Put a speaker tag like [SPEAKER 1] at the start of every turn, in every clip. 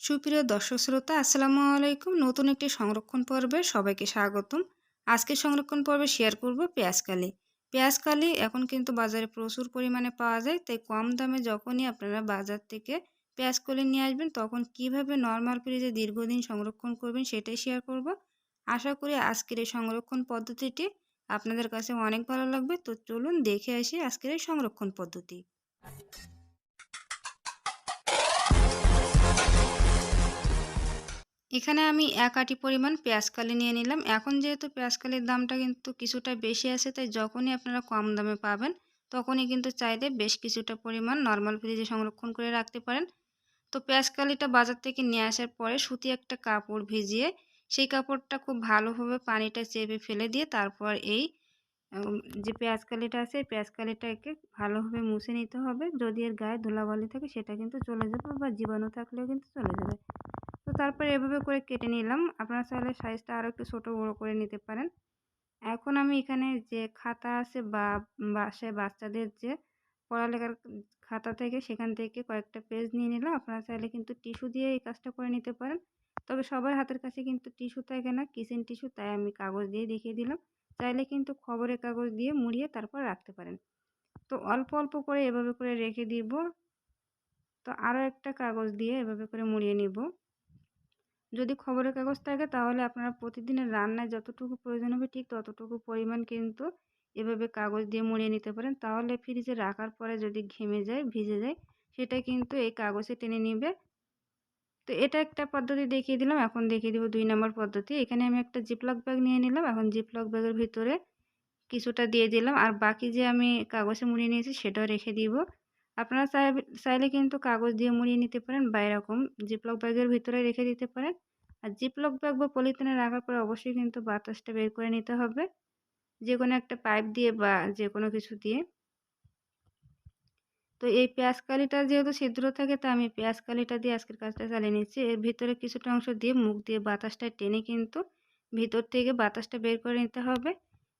[SPEAKER 1] সুপ্রিয় দর্শক শ্রোতা, আসসালামু আলাইকুম। নতুন একটি সংরক্ষণ পর্বে সবাইকে স্বাগতম। আজকে সংরক্ষণ পর্বে শেয়ার করব পেঁয়াজকালি পেঁয়াজকালি এখন কিন্তু বাজারে প্রচুর পরিমাণে পাওয়া যায়, তাই কম দামে যখনই আপনারা বাজার থেকে পেঁয়াজকলি নিয়ে আসবেন, তখন কীভাবে নর্মাল ফ্রিজে দীর্ঘদিন সংরক্ষণ করবেন সেটাই শেয়ার করব। আশা করি আজকের এই সংরক্ষণ পদ্ধতিটি আপনাদের কাছে অনেক ভালো লাগবে। তো চলুন দেখে আসি আজকের এই সংরক্ষণ পদ্ধতি। এখানে আমি এক আটি পরিমাণ পেঁয়াজকালি নিয়ে নিলাম। এখন যেহেতু পেঁয়াজকালির দামটা কিন্তু কিছুটা বেশি আছে, তাই যখনই আপনারা কম দামে পাবেন, তখনই কিন্তু চাইলে বেশ কিছুটা পরিমাণ নর্মাল ফ্রিজে সংরক্ষণ করে রাখতে পারেন। তো পেঁয়াজকালিটা বাজার থেকে নিয়ে আসার পরে সুতি একটা কাপড় ভিজিয়ে, সেই কাপড়টা খুব ভালোভাবে পানিটা চেপে ফেলে দিয়ে তারপর এই যে পেঁয়াজকালিটা আছে পেঁয়াজকালিটাকে ভালোভাবে মুছে নিতে হবে। যদি এর গায়ে ধুলাবালি থাকে, সেটা কিন্তু চলে যাবে বা জীবাণু থাকলেও কিন্তু চলে যাবে। তো তারপরে এভাবে করে কেটে নিলাম। আপনারা চাইলে সাইজটা আরও একটু ছোটো বড়ো করে নিতে পারেন। এখন আমি এখানে যে খাতা আছে বা বাসায় বাচ্চাদের যে পড়ালেখার খাতা থেকে সেখান থেকে কয়েকটা পেজ নিয়ে নিলাম। আপনারা চাইলে কিন্তু টিস্যু দিয়ে এই কাজটা করে নিতে পারেন। তবে সবার হাতের কাছে কিন্তু টিস্যু থাকে না কিচেন টিস্যু তাই আমি কাগজ দিয়ে দেখিয়ে দিলাম। চাইলে কিন্তু খবরের কাগজ দিয়ে মুড়িয়ে তারপর রাখতে পারেন। তো অল্প অল্প করে এভাবে করে রেখে দিব। তো আরও একটা কাগজ দিয়ে এভাবে করে মুড়িয়ে নিব। যদি খবরের কাগজ থাকে তাহলে আপনারা প্রতিদিনের রান্নায় যতটুকু প্রয়োজন হবে ঠিক ততটুকু পরিমাণ কিন্তু এভাবে কাগজ দিয়ে মুড়িয়ে নিতে পারেন। তাহলে ফ্রিজে রাখার পরে যদি ঘেমে যায়, ভিজে যায়, সেটা কিন্তু এই কাগজে টেনে নিবে। তো এটা একটা পদ্ধতি দেখিয়ে দিলাম, এখন দেখিয়ে দিব দুই নম্বর পদ্ধতি। এখানে আমি একটা জিপলক ব্যাগ নিয়ে নিলাম, এখন জিপলক ব্যাগের ভিতরে কিছুটা দিয়ে দিলাম। আর বাকি যে আমি কাগজে মুড়িয়ে নিয়েছি সেটাও রেখে দিব। আপনারা চাইলে কিন্তু কাগজ দিয়ে মুড়িয়ে নিতে পারেন বা এরকম জিপলক ব্যাগের ভিতরে রেখে দিতে পারেন। আর জিপলক ব্যাগ বা পলিথিনে রাখার পরে অবশ্যই কিন্তু বাতাসটা বের করে নিতে হবে। যে কোনো একটা পাইপ দিয়ে বা যে কোনো কিছু দিয়ে। তো এই পেঁয়াজ কালিটা যেহেতু ছিদ্র থাকে, তা আমি পেঁয়াজ কালিটা দিয়ে আজকের কাজটা চালিয়ে নিচ্ছি। এর ভিতরে কিছুটা অংশ দিয়ে মুখ দিয়ে বাতাসটা টেনে কিন্তু ভিতর থেকে বাতাসটা বের করে নিতে হবে।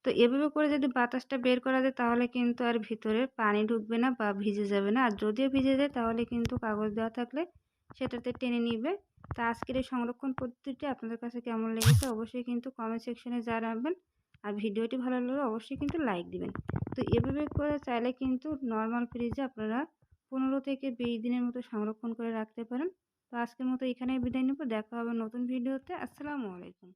[SPEAKER 1] তো এভাবে করে যদি বাতাসটা বের করা যায়, তাহলে কিন্তু আর ভিতরে পানি ঢুকবে না বা ভিজে যাবে না। আর যদিও ভিজে যায়, তাহলে কিন্তু কাগজ দেওয়া থাকলে সেটাতে টেনে নিবে। তা আজকের এই সংরক্ষণ পদ্ধতিটি আপনাদের কাছে কেমন লেগেছে, অবশ্যই কিন্তু কমেন্ট সেকশনে জানাবেন। আর ভিডিওটি ভালো লাগলে অবশ্যই কিন্তু লাইক দিবেন। তো এভাবে করে চাইলে কিন্তু নর্মাল ফ্রিজে আপনারা পনেরো থেকে বিশ দিনের মতো সংরক্ষণ করে রাখতে পারেন। তো আজকের মতো এখানেই বিদায় নেব। দেখা হবে নতুন ভিডিওতে। আসসালামু আলাইকুম।